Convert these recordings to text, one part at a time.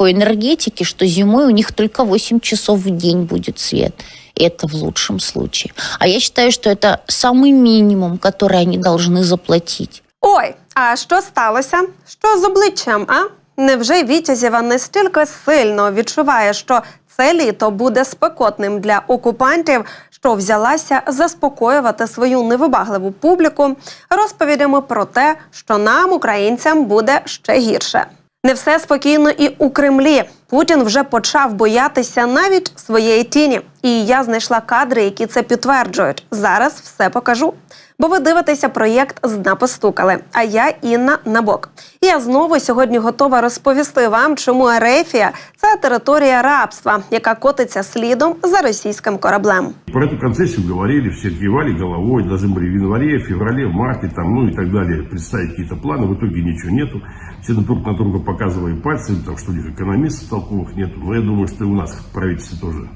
по энергетике, что зимой у них только 8 часов в день будет свет. И это в лучшем случае. А я считаю, что это самый минимум, который они должны заплатить. Ой, а що сталося? Що з обличчям? А невже Вітязєва настільки сильно відчуває, що це літо буде спекотним для окупантів, що взялася заспокоювати свою невибагливу публіку розповідями про те, що нам, українцям, буде ще гірше. Не все спокійно і у Кремлі. Путін вже почав боятися навіть своєї тіні. І я знайшла кадри, які це підтверджують. Зараз все покажу Бо ви дивитеся проєкт «Зна постукали. А я Інна Набок. І я знову сьогодні готова розповісти вам, чому Ерефія це територія рабства, яка котиться слідом за російським кораблем. Про эту концессию говорили, все кивали головой, должны были в январе, в феврале, в марте, там, ну и так далее, представить какие-то планы, в итоге ничего нету. Все друг на друга показывали пальцем, там, что у них экономистов толковых нету. Но я думаю, что и у нас в правительстве тоже,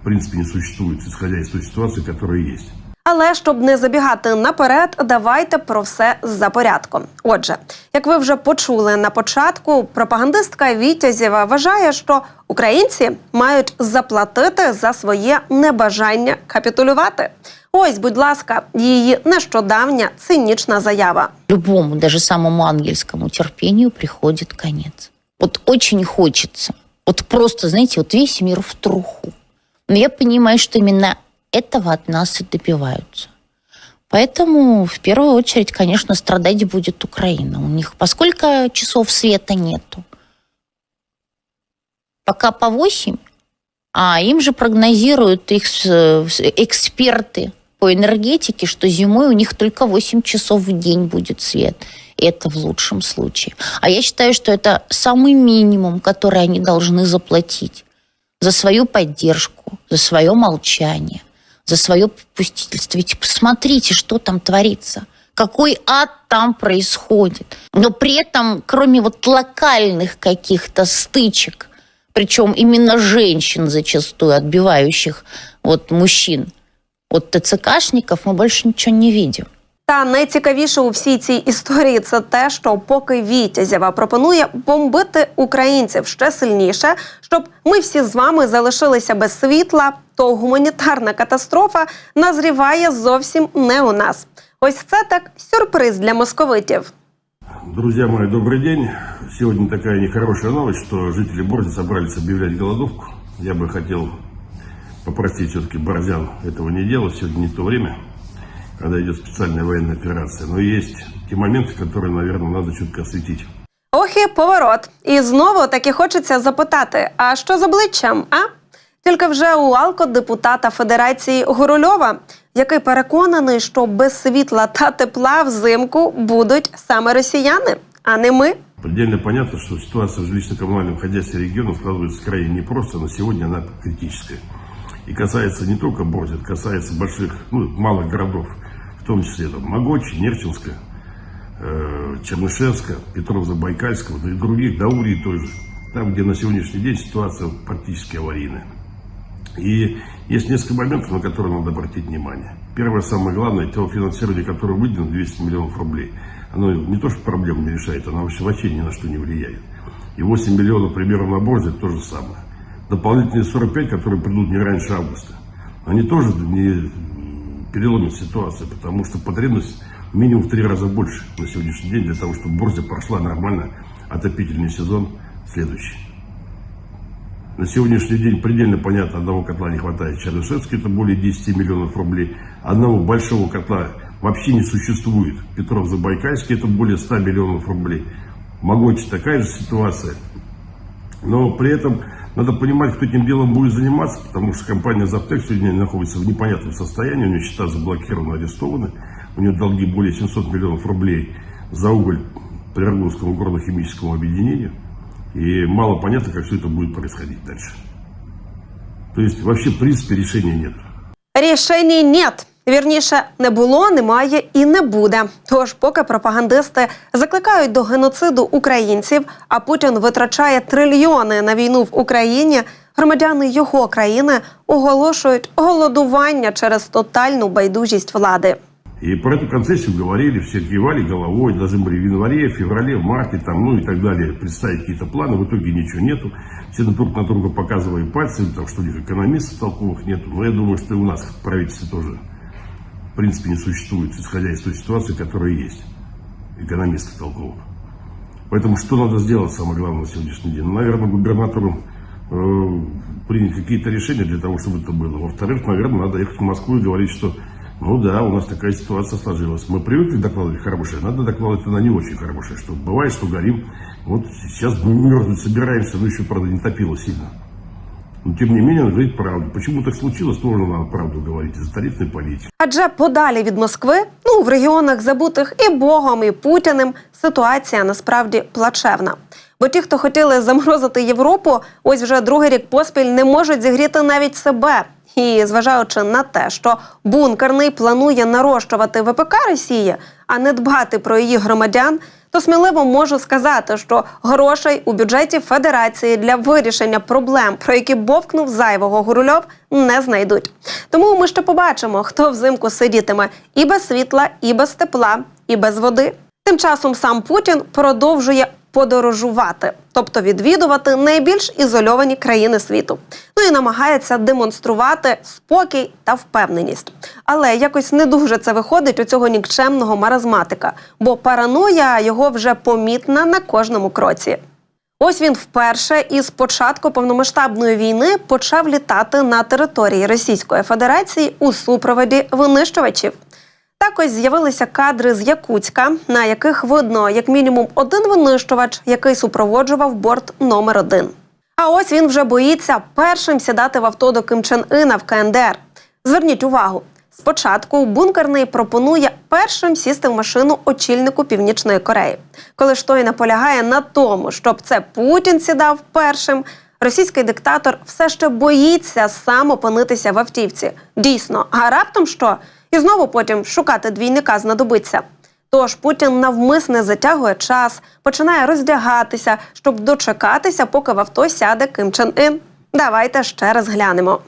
в принципе, не существует, исходя из той ситуации, которая есть. Але щоб не забігати наперед, давайте про все за порядком. Отже, як ви вже почули на початку, пропагандистка Вітязєва вважає, що українці мають заплатити за своє небажання капітулювати. Ось, будь ласка, її нещодавня цинічна заява. Любому, даже самому ангельскому терпению приходит конец. Вот очень хочется. Вот просто, знаете, вот весь мир в труху. Но я понимаю, что именно этого от нас и добиваются. Поэтому в первую очередь, конечно, страдать будет Украина. У них поскольку часов света нету? Пока по 8, а им же прогнозируют их эксперты по энергетике, что зимой у них только 8 часов в день будет свет. И это в лучшем случае. А я считаю, что это самый минимум, который они должны заплатить за свою поддержку, за свое молчание, за свое попустительство. Ведь посмотрите, что там творится. Какой ад там происходит. Но при этом, кроме вот локальных каких-то стычек, причем именно женщин зачастую, отбивающих вот мужчин от ТЦКшников, мы больше ничего не видим. Та найцікавіше у всій цій історії це те, що поки Вітязєва пропонує бомбити українців ще сильніше, щоб ми всі з вами залишилися без світла, то гуманітарна катастрофа назріває зовсім не у нас. Ось це так сюрприз для московитів. Друзья мои, добрый день. Сегодня такая нехорошая новость, что жители Борзи собрались объявлять голодовку. Я бы хотел попросить все-таки борзян этого не делать. Сегодня не то время, когда идет специальная военная операция. Но есть те моменты, которые, наверное, надо четко осветить. Ох і поворот. І знову таки хочеться запитати: а що з обличчям? А? Тільки вже у Алко депутата Федерації Горольова, який переконаний, що без світла та тепла взимку будуть саме росіяни, а не ми. Предельно понятно, что ситуация в жилищно-коммунальном хозяйстве региона складывается крайне непросто, но сегодня она критическая. И касается не только Борзи, это касается больших, ну, малых городов, В том числе там, Могочи, Нерчинска, э, Чернышевска, Петров-Забайкальского, да и других, Даурии той же. Там, где на сегодняшний день ситуация практически аварийная. И есть несколько моментов, на которые надо обратить внимание. Первое, самое главное, то финансирование, которое выделено 200 миллионов рублей, оно не то, что проблем не решает, оно вообще, вообще ни на что не влияет. И 8 миллионов примерно на борзе то же самое. Дополнительные 45, которые придут не раньше августа, они тоже не переломят ситуацию, потому что потребность минимум в три раза больше на сегодняшний день для того, чтобы Борзя прошла нормально отопительный сезон следующий. На сегодняшний день предельно понятно, одного котла не хватает в Чернышевске, это более 10 миллионов рублей. Одного большого котла вообще не существует. Петров-Забайкальский это более 100 миллионов рублей. Могочи такая же ситуация. Но при этом надо понимать, кто этим делом будет заниматься, потому что компания «Завтек» сегодня находится в непонятном состоянии, у нее счета заблокированы, арестованы, у нее долги более 700 миллионов рублей за уголь при Аргунскому горно-химическому объединению. И мало понятно, как все это будет происходить дальше. То есть вообще в принципе решения нет. Рішень нет. Вірніше, не було, немає і не буде. Тож, поки пропагандисти закликають до геноциду українців, а Путін витрачає трильйони на війну в Україні, громадяни його країни оголошують голодування через тотальну байдужість влади. И про эту концессию говорили, все кивали головой, должны были в январе, в феврале, в марте, там, ну и так далее, представить какие-то планы, в итоге ничего нету. Все друг на друга показывали пальцем, потому что у них экономистов толковых нету. Но я думаю, что и у нас в правительстве тоже, в принципе, не существует, исходя из той ситуации, которая есть, экономистов толковых. Поэтому что надо сделать, самое главное, на сегодняшний день? Ну, наверное, губернатору э, принять какие-то решения для того, чтобы это было. Во-вторых, наверное, надо ехать в Москву и говорить, что ну да, у нас такая ситуация сложилась. Мы привыкли докладывать хорошее, надо докладывать на не очень хорошее. Что бывает, что горим. Вот сейчас мы мерзнуть собираемся, но еще, правда, не топило сильно. Но тем не менее, надо говорить правду. Почему так случилось, тоже надо правду говорить из-за тарифной политики. Адже подалі від Москви, ну в регіонах забутих і Богом, і Путіним, ситуація насправді плачевна. Бо ті, хто хотіли заморозити Європу, ось вже другий рік поспіль не можуть зігріти навіть себе. І зважаючи на те, що бункерний планує нарощувати ВПК Росії, а не дбати про її громадян, то сміливо можу сказати, що грошей у бюджеті Федерації для вирішення проблем, про які бовкнув зайвого Гурульов, не знайдуть. Тому ми ще побачимо, хто взимку сидітиме і без світла, і без тепла, і без води. Тим часом сам Путін продовжує подорожувати, тобто відвідувати найбільш ізольовані країни світу. Ну і намагається демонструвати спокій та впевненість. Але якось не дуже це виходить у цього нікчемного маразматика, бо параноя його вже помітна на кожному кроці. Ось він вперше із початку повномасштабної війни почав літати на території Російської Федерації у супроводі винищувачів. Так ось з'явилися кадри з Якутська, на яких видно як мінімум один винищувач, який супроводжував борт номер один. А ось він вже боїться першим сідати в авто до Ким Чен Ина в КНДР. Зверніть увагу. Спочатку бункерний пропонує першим сісти в машину очільнику Північної Кореї. Коли ж той наполягає на тому, щоб це Путін сідав першим, російський диктатор все ще боїться сам опинитися в автівці. Дійсно, а раптом що? І знову потім шукати двійника знадобиться. Тож Путін навмисне затягує час, починає роздягатися, щоб дочекатися, поки в авто сяде Ким Чен Ін. Давайте ще раз глянемо.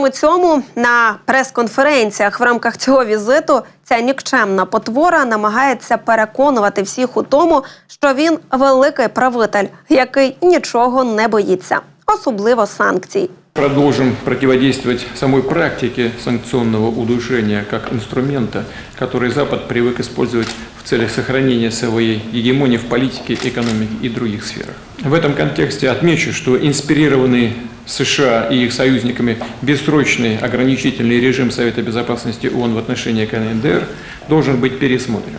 при всьому цьому на прес-конференціях в рамках цього візиту ця нікчемна потвора намагається переконувати всіх у тому, що він великий правитель, який нічого не боїться, особливо санкцій. Продолжим противодействовать самой практике санкционного удушения как инструмента, который Запад привык использовать в целях сохранения своей гегемонии в политике, экономике и других сферах. В этом контексте отмечу, что инспирированный США и их союзниками бессрочный ограничительный режим Совета Безопасности ООН в отношении КНДР должен быть пересмотрен.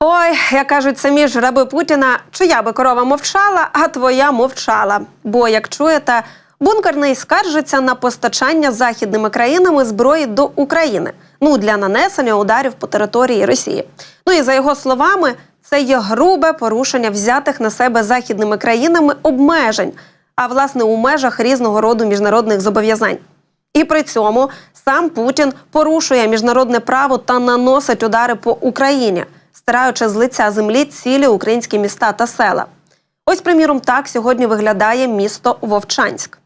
Ой, як кажуть самі ж раби Путіна, чия би корова мовчала, а твоя мовчала. Бо, як чуєте, бункерний скаржиться на постачання західними країнами зброї до України ну для нанесення ударів по території Росії. Ну і за його словами, це є грубе порушення взятих на себе західними країнами обмежень, а власне у межах різного роду міжнародних зобов'язань. І при цьому сам Путін порушує міжнародне право та наносить удари по Україні, стираючи з лиця землі цілі українські міста та села. Ось, приміром, так сьогодні виглядає місто Вовчанськ.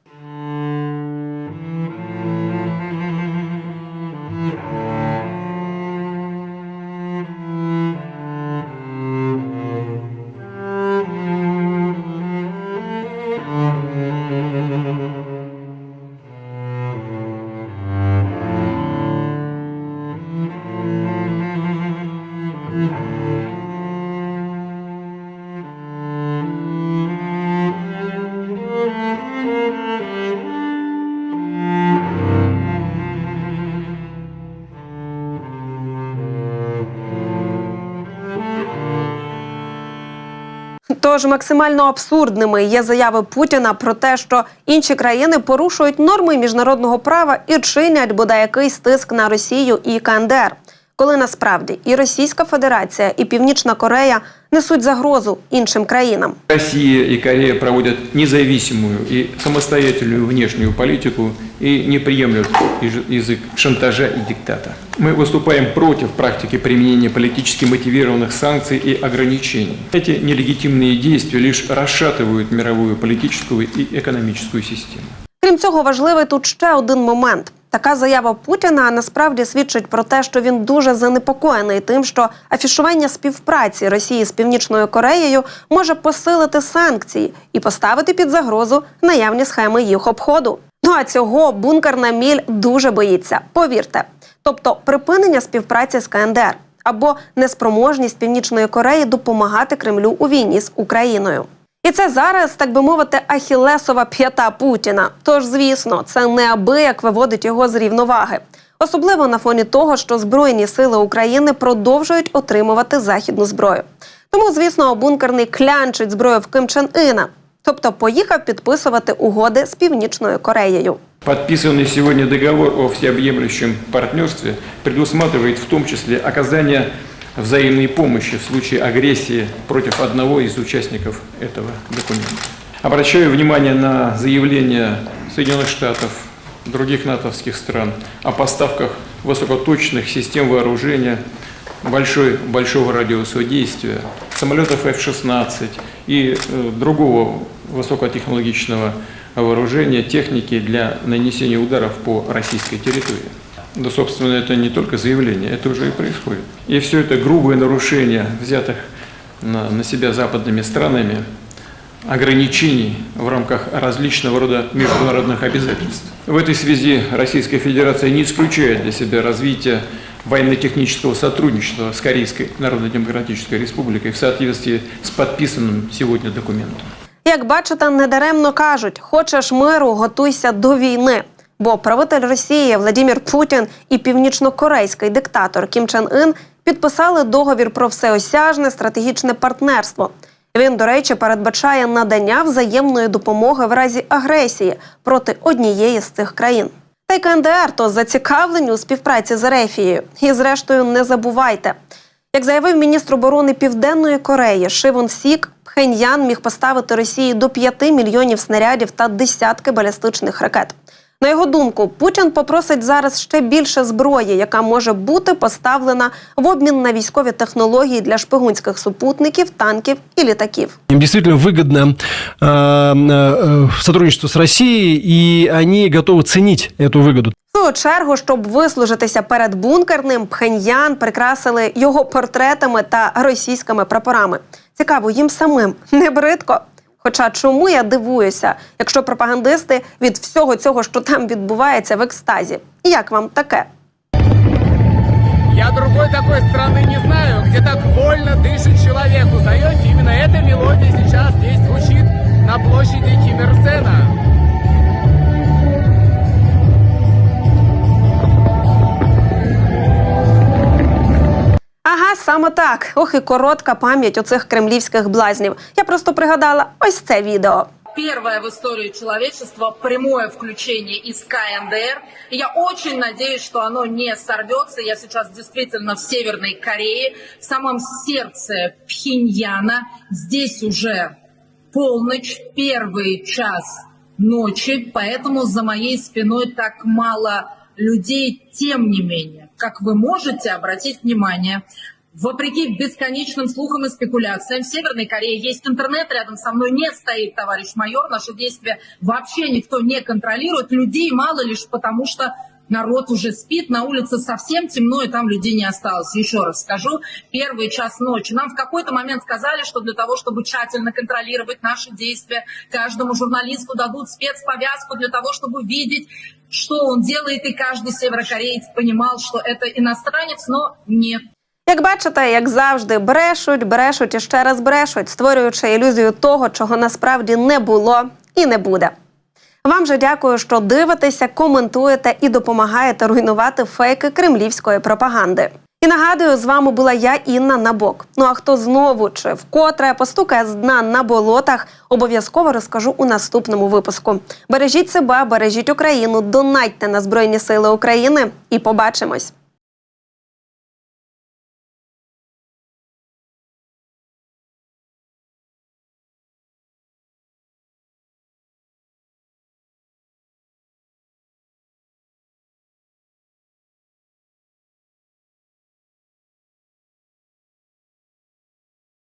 Тож максимально абсурдними є заяви Путіна про те, що інші країни порушують норми міжнародного права і чинять бодай якийсь тиск на Росію і КНДР. коли насправді і Російська Федерація, і Північна Корея несуть загрозу іншим країнам. Россия и Корея проводят независимую и самостоятельную внешнюю политику и не приемлют иж- язык шантажа и диктата. Мы выступаем против практики применения политически мотивированных санкций и ограничений. Эти нелегитимные действия лишь расшатывают мировую политическую и экономическую систему. Крім цього, важливий тут ще один момент. Така заява Путіна насправді свідчить про те, що він дуже занепокоєний тим, що афішування співпраці Росії з Північною Кореєю може посилити санкції і поставити під загрозу наявні схеми їх обходу. Ну а цього бункерна міль дуже боїться. Повірте. Тобто припинення співпраці з КНДР або неспроможність Північної Кореї допомагати Кремлю у війні з Україною. І це зараз, так би мовити, ахілесова п'ята Путіна. Тож, звісно, це неабияк виводить його з рівноваги. Особливо на фоні того, що Збройні сили України продовжують отримувати західну зброю. Тому, звісно, бункерний клянчить зброю в Ким Чен Іна. Тобто поїхав підписувати угоди з Північною Кореєю. Подписанный сегодня договор о всеобъемлющем партнерстве предусматривает в том числе оказание взаимной помощи в случае агрессии против одного из участников этого документа. Обращаю внимание на заявление Соединенных Штатов, других натовских стран о поставках высокоточных систем вооружения большой, большого радиуса действия, самолетов F-16 и э, другого высокотехнологичного вооружения, техники для нанесения ударов по российской территории. Да, собственно, это не только заявление, это уже и происходит. И все это грубое нарушение взятых на, на себя западными странами ограничений в рамках различного рода международных обязательств. В этой связи Российская Федерация не исключает для себя развитие военно-технического сотрудничества с Корейской Народно-Демократической Республикой в соответствии с подписанным сегодня документом. Як бачите, недаремно кажуть: хочеш миру, готуйся до війни. Бо правитель Росії Владимир Путін і північнокорейський диктатор Кім Чен Ін підписали договір про всеосяжне стратегічне партнерство. Він, до речі, передбачає надання взаємної допомоги в разі агресії проти однієї з цих країн. Та й КНДР то зацікавлені у співпраці з Ерефією. І зрештою, не забувайте. Як заявив міністр оборони Південної Кореї Шивон Сік, Пхеньян міг поставити Росії до 5 мільйонів снарядів та десятки балістичних ракет. На його думку, Путін попросить зараз ще більше зброї, яка може бути поставлена в обмін на військові технології для шпигунських супутників, танків і літаків. Им действительно выгодно э, э, сотрудничество с Россией, и они готовы ценить эту выгоду. В свою чергу, щоб вислужитися перед бункерним, Пхеньян прикрасили його портретами та російськими прапорами. Цікаво, їм самим не бридко. Хоча чому я дивуюся, якщо пропагандисти від всього цього, що там відбувається, в екстазі? Як вам таке? Я другой такой страны не знаю, где так вольно дышит человек. Узнаете, именно эта мелодия сейчас здесь звучит на площади Ким саме так. Ох, і коротка пам'ять оцих кремлівських блазнів. Я просто пригадала ось це відео. первое в истории человечества прямое включение из КНДР. И я очень надеюсь, что оно не сорвется. Я сейчас действительно в Северной Корее, в самом сердце Пхеньяна. Здесь уже полночь, первый час ночи, поэтому за моей спиной так мало людей. Тем не менее, как вы можете обратить внимание, Вопреки бесконечным слухам и спекуляциям, в Северной Корее есть интернет, рядом со мной не стоит товарищ майор, наши действия вообще никто не контролирует, людей мало лишь потому, что народ уже спит, на улице совсем темно, и там людей не осталось. Еще раз скажу, первый час ночи. Нам в какой-то момент сказали, что для того, чтобы тщательно контролировать наши действия, каждому журналисту дадут спецповязку для того, чтобы видеть, что он делает, и каждый северокореец понимал, что это иностранец, но нет. Як бачите, як завжди, брешуть, брешуть і ще раз брешуть, створюючи ілюзію того, чого насправді не було і не буде. Вам же дякую, що дивитеся, коментуєте і допомагаєте руйнувати фейки кремлівської пропаганди. І нагадую, з вами була я, Інна Набок. Ну а хто знову чи вкотре постукає з дна на болотах, обов'язково розкажу у наступному випуску. Бережіть себе, бережіть Україну, донатьте на Збройні Сили України і побачимось.